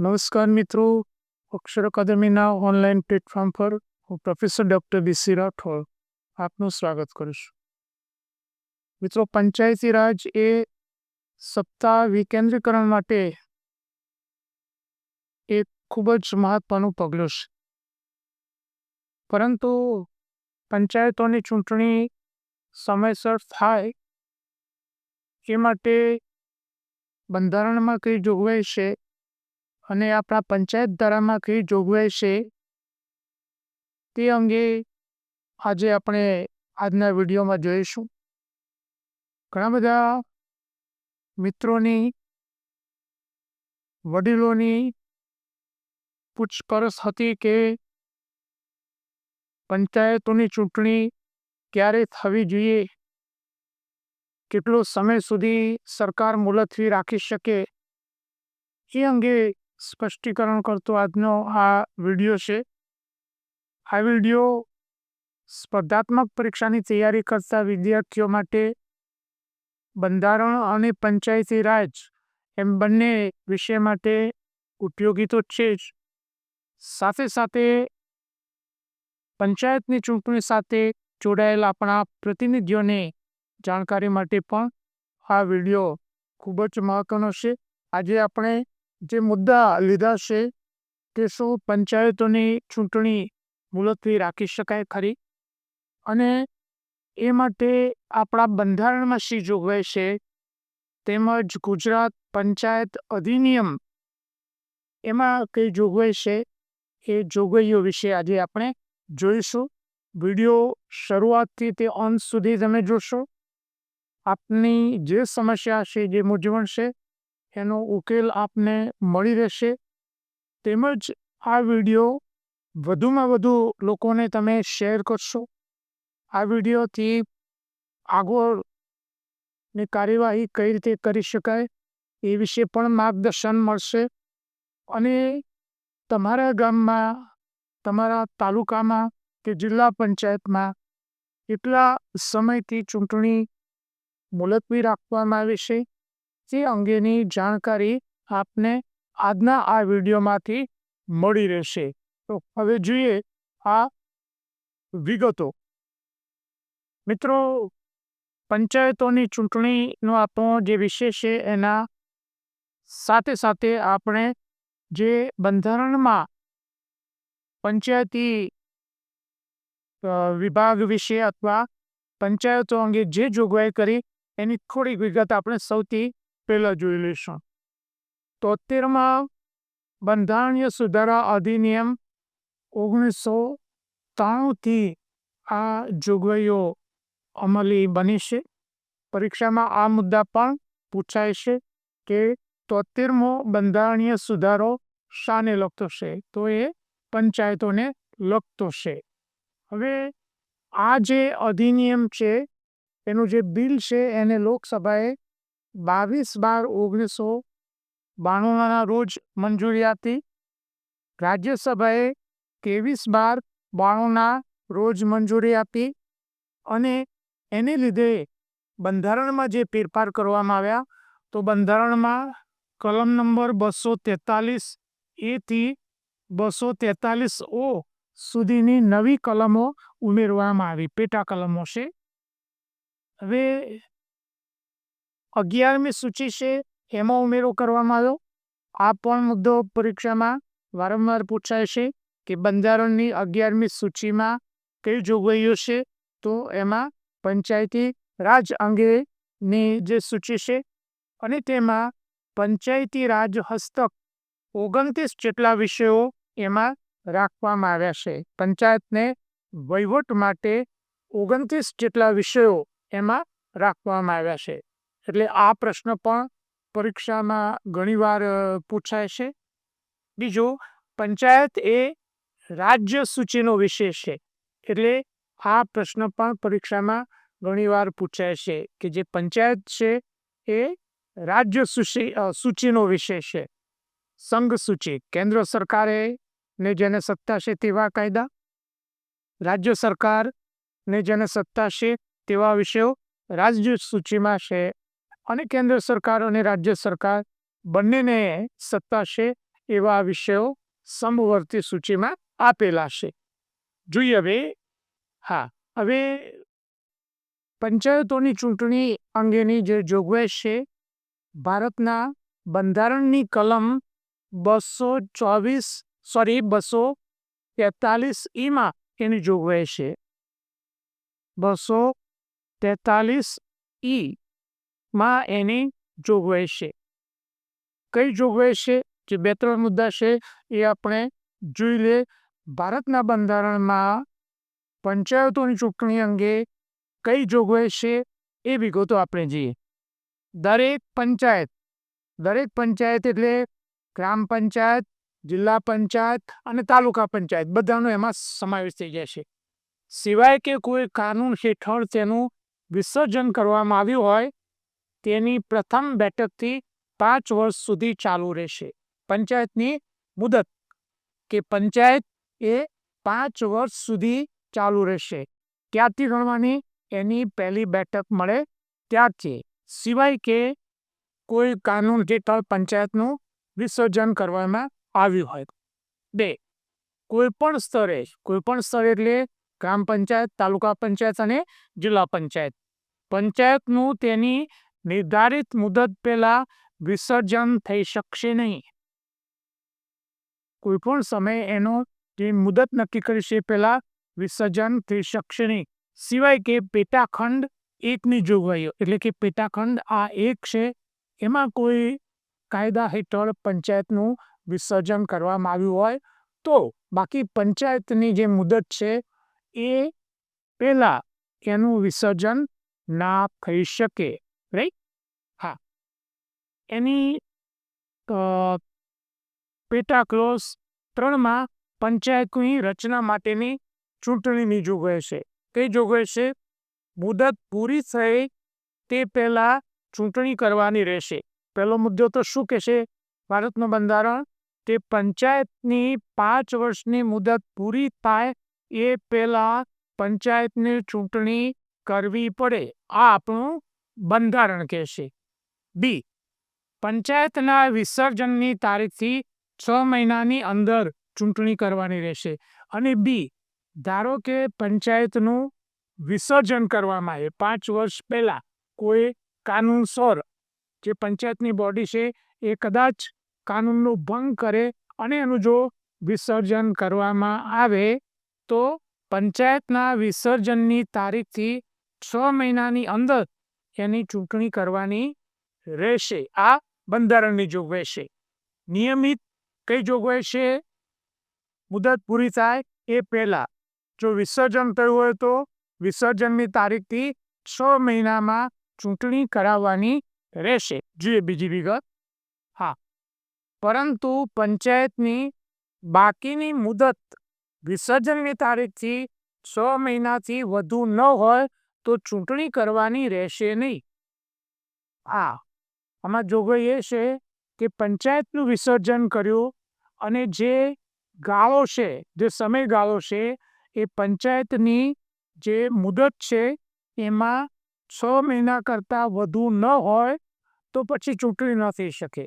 નમસ્કાર મિત્રો. અક્ષર અકાદમીના online platform પર હું પ્રોફેસર ડૉક્ટર બીસી રાઠોડ આપનું સ્વાગત કરું છું. મિત્રો, પંચાયતી રાજ એ સત્તા વિકેન્દ્રીકરણ માટે એક ખૂબ જ મહત્વનું પગલું છે. પરંતુ પંચાયતોની ચૂંટણી સમયસર થાય એ માટે બંધારણમાં કઈ જોગવાઈ છે? અને આપણા પંચાયત ધારામાં કઈ જોગવાઈ છે તે અંગે આજે આપણે આજના વિડીયોમાં જોઈશું. ઘણા બધા મિત્રોની, વડીલોની પૂછપરછ હતી કે પંચાયતોની ચૂંટણી ક્યારે થવી જોઈએ? કેટલો સમય સુધી સરકાર મુલતવી રાખી શકે? એ અંગે સ્પષ્ટીકરણ કરતો આજનો આ વીડિયો છે. આ વીડિયો સ્પર્ધાત્મક પરીક્ષાની તૈયારી કરતા વિદ્યાર્થીઓ માટે બંધારણ અને પંચાયતી રાજ એમ બંને વિષય માટે ઉપયોગી તો છે જ. સાથે સાથે પંચાયતની ચૂંટણી સાથે જોડાયેલા આપણા પ્રતિનિધિઓને જાણકારી માટે પણ આ વીડિયો ખૂબ જ મહત્વનો છે. આજે આપણે જે મુદ્દા લીધા છે કે શું પંચાયતોની ચૂંટણી મુલતવી રાખી શકાય ખરી? અને એ માટે આપણા બંધારણમાં શી જોગવાઈ છે? તેમજ ગુજરાત પંચાયત અધિનિયમ એમાં કઈ જોગવાઈ છે? એ જોગવાઈઓ વિશે આજે આપણે જોઈશું. વીડિયો શરૂઆતથી તે અંત સુધી તમે જોશો. આપની જે સમસ્યા છે, જે મૂંઝવણ છે એનો ઉકેલ આપને મળી રહેશે. તેમજ આ વીડિયો વધુમાં વધુ લોકોને તમે શેર કરશો. આ વિડીયોથી આગળની કાર્યવાહી કઈ રીતે કરી શકાય એ વિશે પણ માર્ગદર્શન મળશે. અને તમારા ગામમાં, તમારા તાલુકામાં કે જિલ્લા પંચાયતમાં કેટલા સમયથી ચૂંટણી મુલતવી રાખવામાં આવી છે? તે અંગેની જાણકારી આપને આજના આ વિડીયોમાંથી મળી રહેશે. તો હવે જોઈએ આ વિગતો. મિત્રો, પંચાયતોની ચૂંટણીનો આપણો જે વિષય છે એના સાથે સાથે આપણે જે બંધારણમાં પંચાયતી વિભાગ વિશે અથવા પંચાયતો અંગે જે જોગવાઈ કરી એની થોડીક વિગત આપણે સૌથી પહેલાં જોઈ લઈશું. તોતેરમાં બંધારણીય સુધારા અધિનિયમ ઓગણીસો ત્રાણુંથી આ જોગવાઈઓ અમલી બની છે. પરીક્ષામાં આ મુદ્દા પણ પૂછાય છે કે તોતેરમો બંધારણીય સુધારો શાને લગતો છે? તો એ પંચાયતોને લગતો છે. હવે આ જે અધિનિયમ છે, એનું જે બિલ છે, એને લોકસભાએ બાવીસ બાર ઓગણીસો બાણુંના રોજ મંજૂરી આપી. રાજ્યસભાએ ત્રેવીસ બાર બાણુંના રોજ મંજૂરી આપી અને એને લીધે બંધારણમાં જે ફેરફાર કરવામાં આવ્યા, તો બંધારણમાં કલમ નંબર બસો તેતાલીસ એથી બસો તેતાલીસ ઓ સુધીની નવી કલમો ઉમેરવામાં આવી, પેટા કલમો છે. હવે અગિયારમી સૂચિ છે, એમાં ઉમેરો કરવામાં આવ્યો. આ પણ મુદ્દો પરીક્ષામાં વારંવાર પૂછાય છે કે બંધારણની અગિયારમી સૂચિમાં કઈ જોગવાઈઓ છે? તો એમાં પંચાયતી રાજ અંગેની જે સૂચિ છે અને તેમાં પંચાયતી રાજ હસ્તક ઓગણત્રીસ જેટલા વિષયો એમાં રાખવામાં આવ્યા છે. પંચાયતને વહીવટ માટે ઓગણત્રીસ જેટલા વિષયો એમાં રાખવામાં આવ્યા છે. એટલે આ પ્રશ્ન પણ પરીક્ષામાં ઘણીવાર પૂછાય છે. બીજો, પંચાયત એ રાજ્ય સૂચિનો વિષય છે. એટલે આ પ્રશ્ન પણ પરીક્ષામાં ઘણીવાર પૂછાય છે કે જે પંચાયત છે એ રાજ્ય સૂચિ સૂચિનો વિષય છે. સંઘ સૂચિ, કેન્દ્ર સરકારે ને જેને સત્તા છે તેવા કાયદા? રાજ્ય સરકાર ને જેને સત્તા છે તેવા વિષયો રાજ્ય સૂચિમાં છે અને કેન્દ્ર સરકાર અને રાજ્ય સરકાર બંનેને સત્તા છે એવા વિષયો સમવર્તી સૂચિમાં આપેલા છે. જોઈએ હવે, હા, હવે પંચાયતોની ચૂંટણી અંગેની જે જોગવાઈ છે, ભારતના બંધારણની કલમ બસો ચોવીસ, સોરી, બસો તેતાલીસ ઈમાં એની જોગવાઈ છે. બસો તેતાલીસ ઈ માં એની જોગવાઈ છે. કઈ જોગવાઈ છે? જે બે ત્રણ મુદ્દા છે, એ આપણે જોઈ લે. ભારતના બંધારણમાં પંચાયતોની ચૂંટણી અંગે કઈ જોગવાઈ છે, એ વિગતો આપણે જોઈએ. દરેક પંચાયત દરેક પંચાયત એટલે ગ્રામ પંચાયત, જિલ્લા પંચાયત અને તાલુકા પંચાયત, બધાનો એમાં સમાવેશ થઈ જાય છે. સિવાય કે કોઈ કાનૂન હેઠળ તેનું વિસર્જન કરવામાં આવ્યું હોય તેની પ્રથમ બેઠકથી પાંચ વર્ષ સુધી ચાલુ રહેશે. પંચાયતની મુદત કે પંચાયત એ પાંચ વર્ષ સુધી ચાલુ રહેશે. ક્યાંથી ગણવાની? એની પહેલી બેઠક મળે ત્યારથી. સિવાય કે કોઈ કાનૂન હેઠળ પંચાયતનું વિસર્જન કરવામાં આવ્યું હોય. બે. કોઈ પણ સ્તરે કોઈ પણ સ્તરે એટલે ગ્રામ પંચાયત, તાલુકા પંચાયત અને જિલ્લા પંચાયત. પંચાયતનું તેની નિર્ધારિત મુદત પહેલા વિસર્જન થઈ શકશે નહીં. કોઈ પણ સમયે એનો જે મુદત નક્કી કરી છે પહેલા વિસર્જન થઈ શકશે નહીં. સિવાય કે પેટાખંડ એકની જોગવાઈઓ, એટલે કે પેટાખંડ આ એક છે, એમાં કોઈ કાયદા હેઠળ પંચાયતનું વિસર્જન કરવામાં આવ્યું હોય તો બાકી પંચાયતની જે મુદત છે એ પહેલાં એનું વિસર્જન ના થઈ શકે. રાઈટ હા. એની પેટા ક્લોઝ ત્રણમાં પંચાયતની રચના માટેની ચૂંટણીની જોગવાઈ છે. કઈ જોગવાઈ છે? મુદત પૂરી થઈ તે પહેલાં ચૂંટણી કરવાની રહેશે. પહેલો મુદ્દો તો શું કહેશે? ભારતનું બંધારણ તે પંચાયતની પાંચ વર્ષની મુદત પૂરી થાય એ પહેલાં પંચાયતની ચૂંટણી કરવી પડે. આ આપણું બંધારણ કહેશે. બી. પંચાયતના વિસર્જનની તારીખથી છ મહિનાની અંદર ચૂંટણી કરવાની રહેશે. અને બી. ધારો કે પંચાયતનું વિસર્જન કરવામાં આવે, પાંચ વર્ષ પહેલાં કોઈ કાનૂનસર જે પંચાયતની બોડી છે એ કદાચ કાનૂનનો ભંગ કરે અને એનું જો વિસર્જન કરવામાં આવે, તો પંચાયતના વિસર્જનની તારીખથી છ મહિનાની અંદર એની ચૂંટણી કરવાની રહેશે. આ બંધારણની જોગવાઈ છે નિયમિત કઈ જોગવાઈ છે મુદત પૂરી થાય એ પહેલાં. જો વિસર્જન થયું હોય તો વિસર્જનની તારીખથી છ મહિનામાં ચૂંટણી કરાવવાની રહેશે. જોઈએ બીજી વિગત. હા. પરંતુ પંચાયતની બાકીની મુદત વિસર્જનની તારીખથી છ મહિનાથી વધુ ન હોય તો ચૂંટણી કરવાની રહેશે નહીં. આ, આમાં જોગવાઈ એ છે કે પંચાયતનું વિસર્જન કર્યું અને જે ગાળો છે, જે સમયગાળો છે, એ પંચાયતની જે મુદત છે, એમાં છ મહિના કરતાં વધુ ન હોય તો પછી ચૂંટણી ન થઈ શકે.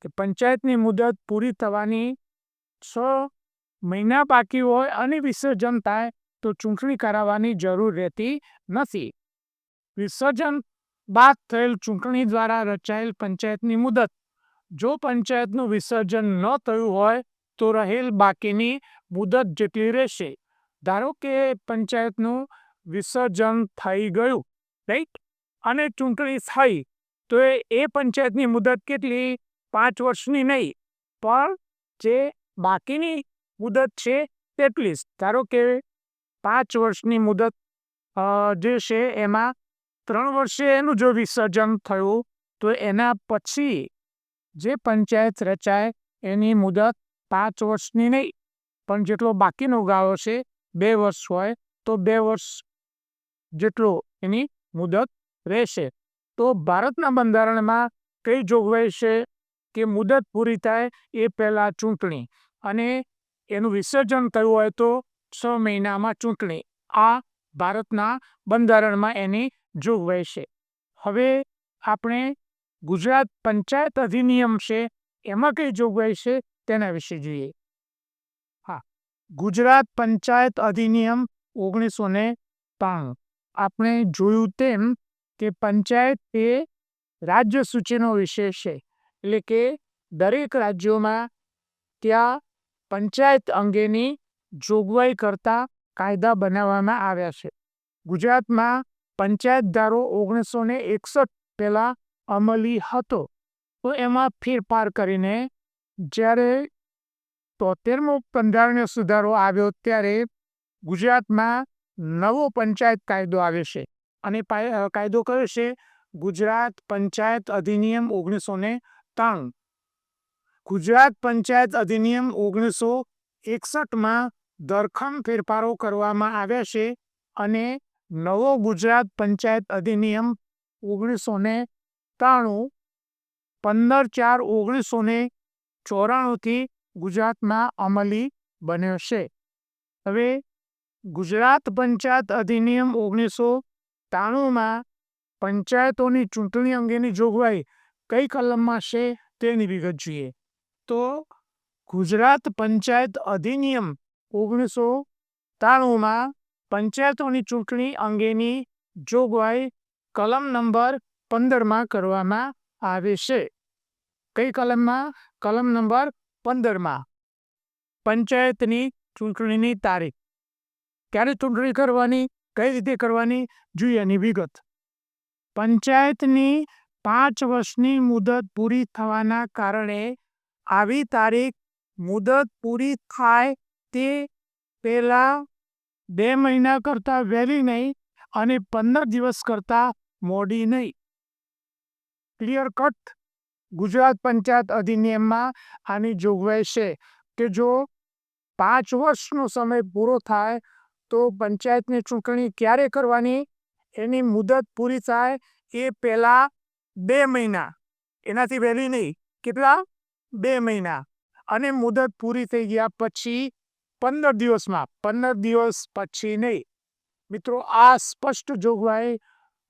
કે પંચાયતની મુદત પૂરી થવાની છ મહિના બાકી હોય અને વિસર્જન થાય તો ચૂંટણી કરાવવાની જરૂર રહેતી નથી. વિસર્જન બાદ થયેલ ચૂંટણી દ્વારા રચાયેલ પંચાયતની મુદત. જો પંચાયતનું વિસર્જન ન થયું હોય તો રહેલ બાકીની મુદત જેટલી રહેશે. ધારો કે પંચાયતનું વિસર્જન થઈ ગયું, રાઈટ? અને ચૂંટણી થઈ, તો એ પંચાયતની મુદત કેટલી? પાંચ વર્ષની નહીં, પણ જે બાકીની મુદત છે તેટલી જ. ધારો કે પાંચ વર્ષની મુદત જે છે એમાં ત્રણ વર્ષે એનું જો વિસર્જન થયું, તો એના પછી જે પંચાયત રચાય એની મુદત પાંચ વર્ષની નહીં, પણ જેટલો બાકીનો ગાળો છે બે વર્ષ હોય, તો બે વર્ષ જેટલો એની મુદત રહેશે. તો ભારતના બંધારણમાં કઈ જોગવાઈ છે કે મુદત પૂરી થાય એ પહેલાં ચૂંટણી અને એનું વિસર્જન થયું હોય તો છ મહિનામાં ચૂંટણી આ ભારતના બંધારણમાં એની જોગવાઈ છે. હવે આપણે ગુજરાત પંચાયત અધિનિયમ છે, એમાં કઈ જોગવાઈ છે તેના વિશે જોઈએ. હા, ગુજરાત પંચાયત અધિનિયમ ઓગણીસો ને ત્રાણું આપણે જોયું તેમ કે પંચાયત એ રાજ્ય સૂચિનો વિષય છે, એટલે કે દરેક રાજ્યોમાં ત્યાં પંચાયત અંગેની જોગવાઈ કરતા કાયદા બનાવવામાં આવ્યા છે. ગુજરાતમાં પંચાયત ધારો ઓગણીસો ને એકસઠ પહેલાં અમલી હતો. તો એમાં ફેરફાર કરીને જ્યારે તોતેરમો બંધારણીય સુધારો આવ્યો ત્યારે ગુજરાતમાં નવો પંચાયત કાયદો આવે છે. અને કાયદો કયો છે? ગુજરાત પંચાયત અધિનિયમ ઓગણીસો ને ત્રાણું. ગુજરાત પંચાયત અધિનિયમ ઓગણીસો એકસઠમાં ધરખમ ફેરફારો કરવામાં આવ્યા છે અને નવો ગુજરાત પંચાયત અધિનિયમ ઓગણીસો ને ત્રાણું, પંદર ચાર ઓગણીસો ને ચોરાણુંથી ગુજરાતમાં અમલી બન્યો છે. હવે ગુજરાત પંચાયત અધિનિયમ ઓગણીસો ત્રાણુંમાં પંચાયતોની ચૂંટણી અંગેની જોગવાઈ કઈ કલમમાં છે તેની વિગત જોઈએ. તો ગુજરાત પંચાયત અધિનિયમ ઓગણીસો ત્રાણુંમાં પંચાયતોની ચૂંટણી અંગેની જોગવાઈ કલમ નંબર પંદરમાં કરવામાં આવે છે. કઈ કલમમાં? કલમ નંબર પંદરમાં. પંચાયતની ચૂંટણીની તારીખ. ક્યારે ચૂંટણી કરવાની? કઈ રીતે કરવાની? જોઈએ એની વિગત. પંચાયતની પાંચ વર્ષની મુદત પૂરી થવાના કારણે આવી તારીખ મુદત પૂરી થાય તે પહેલાં બે મહિના કરતાં વહેલી નહીં અને પંદર દિવસ કરતાં મોડી નહીં. ક્લિયર કટ ગુજરાત પંચાયત અધિનિયમમાં આની જોગવાઈ છે કે જો પાંચ વર્ષનો સમય પૂરો થાય તો પંચાયતની ચૂંટણી ક્યારે કરવાની? એની મુદત પૂરી થાય એ પહેલાં બે મહિના. એનાથી વહેલી નહીં. કેટલા? બે મહિના. અને મુદત પૂરી થઈ ગયા પછી પંદર દિવસમાં, પંદર દિવસ પછી નહીં. મિત્રો, આ સ્પષ્ટ જોગવાઈ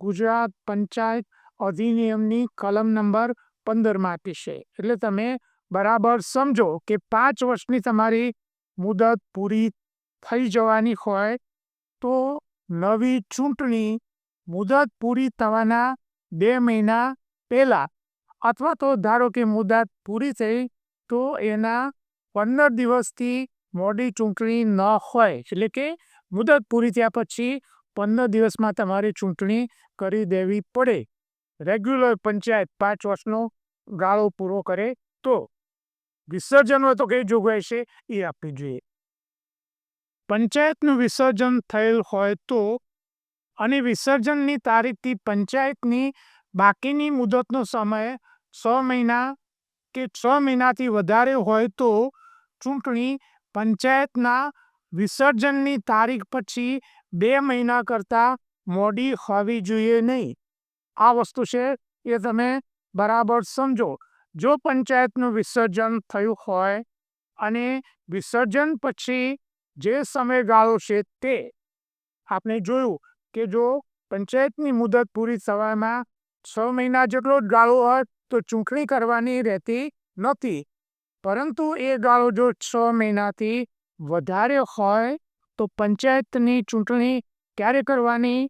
ગુજરાત પંચાયત અધિનિયમની કલમ નંબર પંદરમાં આપી છે. એટલે તમે બરાબર સમજો કે પાંચ વર્ષની તમારી મુદત પૂરી થઈ જવાની હોય તો નવી ચૂંટણી મુદત પૂરી થવાના બે મહિના પહેલાં અથવા તો ધારો કે મુદત પૂરી થઈ તો એના પંદર દિવસથી મોડી ચૂંટણી ન હોય, એટલે કે મુદત પૂરી થયા પછી પંદર દિવસમાં તમારે ચૂંટણી કરી દેવી પડે. રેગ્યુલર પંચાયત પાંચ વર્ષનો ગાળો પૂરો કરે તો વિસર્જન હોય તો કઈ જોગવાઈ છે? એ આપવી જોઈએ. પંચાયતનું વિસર્જન થયેલ હોય તો અને વિસર્જનની તારીખથી પંચાયતની બાકીની મુદતનો સમય છ મહિના કે છ મહિનાથી વધારે હોય તો ચૂંટણી પંચાયતના વિસર્જનની તારીખ પછી બે મહિના કરતાં મોડી હોવી જોઈએ નહીં. આ વસ્તુ છે એ તમે બરાબર સમજો. જો પંચાયતનું વિસર્જન થયું હોય અને વિસર્જન પછી જે સમયગાળો છે તે, આપણે જોયું કે જો પંચાયતની મુદત પૂરી થવામાં છ મહિના જેટલો જ ગાળો હોય તો ચૂંટણી કરવાની રહેતી નથી. પરંતુ એ ગાળો જો છ મહિનાથી વધારે હોય તો પંચાયતની ચૂંટણી ક્યારે કરવાની?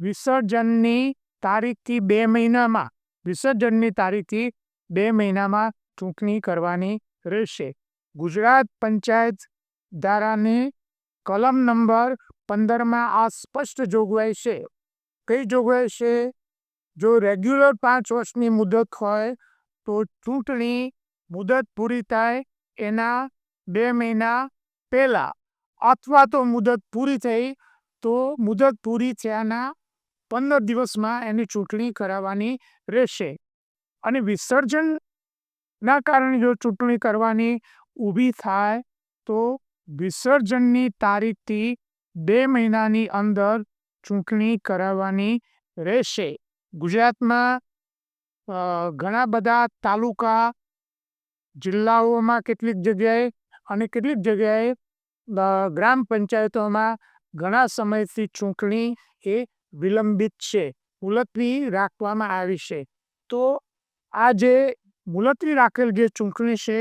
વિસર્જનની તારીખથી બે મહિનામાં, વિસર્જનની તારીખથી બે મહિનામાં ચૂંટણી કરવાની રહેશે. ગુજરાત પંચાયત ધારાની કલમ નંબર પંદરમાં આ સ્પષ્ટ જોગવાઈ છે. કઈ જોગવાઈ છે? જો રેગ્યુલર પાંચ વર્ષની મુદત હોય તો ચૂંટણી મુદત પૂરી થાય એના બે મહિના પહેલાં. અથવા તો મુદત પૂરી થઈ તો મુદત પૂરી થયાના પંદર દિવસમાં એની ચૂંટણી કરાવવાની રહેશે. અને વિસર્જનના કારણે જો ચૂંટણી કરવાની ઊભી થાય તો વિસર્જનની તારીખથી બે મહિનાની અંદર ચૂંટણી કરાવવાની રહેશે. ગુજરાતમાં ઘણા બધા તાલુકા જિલ્લાઓમાં કેટલીક જગ્યાએ અને કેટલીક જગ્યાએ ગ્રામ પંચાયતોમાં ઘણા સમયથી ચૂંટણી એ વિલંબિત છે, મુલતવી રાખવામાં આવી છે. તો આ જે મુલતવી રાખેલ જે ચૂંટણી છે,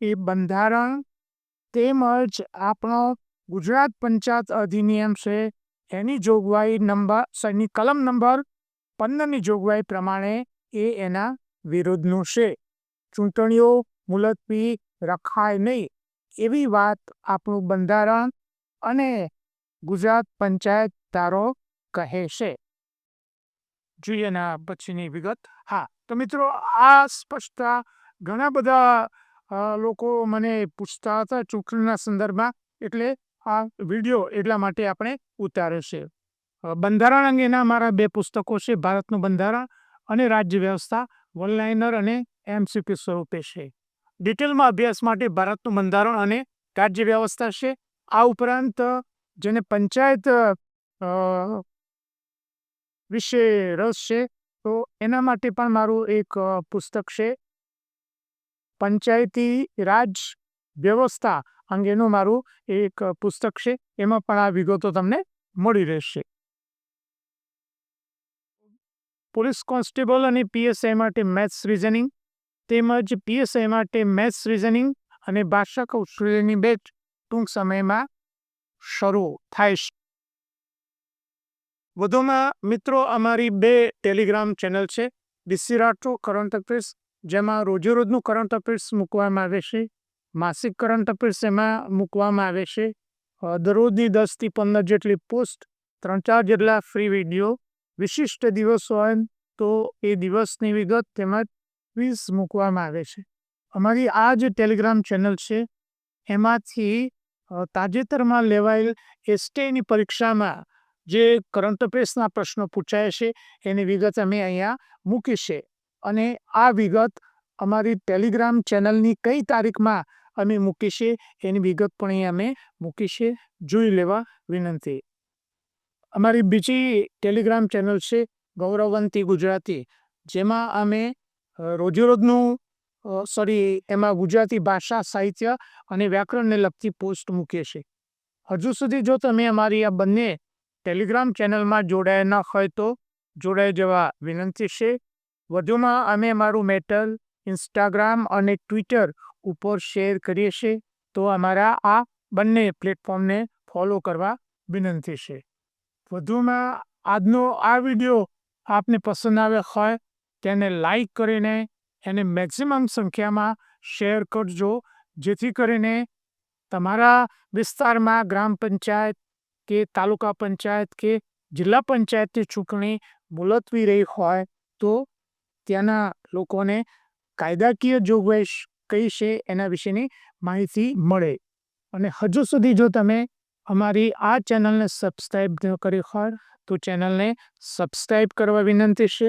એ બંધારણ તેમજ આપણો ગુજરાત પંચાયત અધિનિયમ છે, એની જોગવાઈ નંબર, એની કલમ નંબર પંદરની જોગવાઈ પ્રમાણે એ એના વિરુદ્ધનું છે. ચૂંટણીઓ મુલતવી રખાય નહીં એવી વાત આપણું બંધારણ અને ગુજરાત પંચાયત ધારો કહે છે. જોઈએ ના પછીની વિગત. હા, તો મિત્રો આ સ્પષ્ટતા ઘણા બધા લોકો મને પૂછતા હતા ચૂંટણીના સંદર્ભમાં, એટલે આ વીડિયો એટલા માટે આપણે ઉતારે છે. બંધારણ અંગેના મારા બે પુસ્તકો છે, ભારતનું બંધારણ અને રાજ્ય વ્યવસ્થા, વનલાઇનર અને એમસીપી સ્વરૂપે છે. ડિટેલમાં અભ્યાસ માટે ભારતનું બંધારણ અને રાજ્ય વ્યવસ્થા છે. આ ઉપરાંત, જેને પંચાયત વિશે રસ છે, તો એના માટે પણ મારું એક પુસ્તક છે. પંચાયતી રાજ વ્યવસ્થા અંગેનું મારું એક પુસ્તક છે. એમાં પણ આ વિગતો તમને મળી રહેશે. પોલીસ કોન્સ્ટેબલ અને પીએસઆઈ માટે મેથ્સ રિઝનિંગ તેમજ પીએસઆઈ માટે મેથ્સ રિઝનિંગ અને ભાષા કૌશલ્યની બેચ ટૂંક સમયમાં શરૂ થાય છે. વધુમાં મિત્રો અમારી બે ટેલિગ્રામ ચેનલ છે, ડીસી રાઠો કરંટ અફેર્સ, જેમાં રોજેરોજનું કરંટ અફેર્સ મૂકવામાં આવે છે, માસિક કરંટ અફેર્સ એમાં મૂકવામાં આવે છે દરરોજની દસથી પંદર જેટલી પોસ્ટ, ત્રણ ચાર જેટલા ફ્રી વીડિયો, વિશિષ્ટ દિવસ હોય તો એ દિવસની વિગત તેમજ ક્વિઝ મૂકવામાં આવે છે. અમારી આ જે ટેલિગ્રામ ચેનલ છે, એમાંથી તાજેતરમાં લેવાયેલ એસટીની પરીક્ષામાં જે કરંટ અફેર્સના પ્રશ્નો પૂછાય છે, એની વિગત અમે અહીંયા મૂકી છે. અને આ વિગત અમારી ટેલિગ્રામ ચેનલની કઈ તારીખમાં અમે મૂકી છે, એની વિગત પણ અહીંયા અમે મૂકી છે. જોઈ લેવા વિનંતી. અમારી બીજી ટેલિગ્રામ ચેનલ છે ગૌરવંતી ગુજરાતી, જેમાં અમે રોજેરોજનું સોરી એમાં ગુજરાતી ભાષા, સાહિત્ય અને વ્યાકરણને લગતી પોસ્ટ મૂકીએ છીએ. હજુ સુધી જો તમે અમારી આ બંને ટેલિગ્રામ ચેનલમાં જોડાયા ન હોય તો જોડાઈ જવા વિનંતી છે. વધુમાં અમે અમારું મેટલ, ઇન્સ્ટાગ્રામ અને ટ્વિટર ઉપર શેર કરીએ છીએ તો અમારા આ બંને પ્લેટફોર્મને ફોલો કરવા વિનંતી છે. વધુમાં આજનો આ વીડિયો આપને પસંદ આવ્યો હોય તેને લાઈક કરીને એને મેક્સિમમ સંખ્યામાં શેર કરજો. જેથી કરીને તમારા વિસ્તારમાં ગ્રામ પંચાયત કે તાલુકા પંચાયત કે જિલ્લા પંચાયતની ચૂંટણી મુલતવી રહી હોય તો ત્યાંના લોકોને કાયદાકીય જોગવાઈ કઈ છે એના વિશેની માહિતી મળે. અને હજુ સુધી જો તમે અમારી આ ચેનલને સબસ્ક્રાઈબ ન કરી હોય તો ચેનલને સબસ્ક્રાઈબ કરવા વિનંતી છે.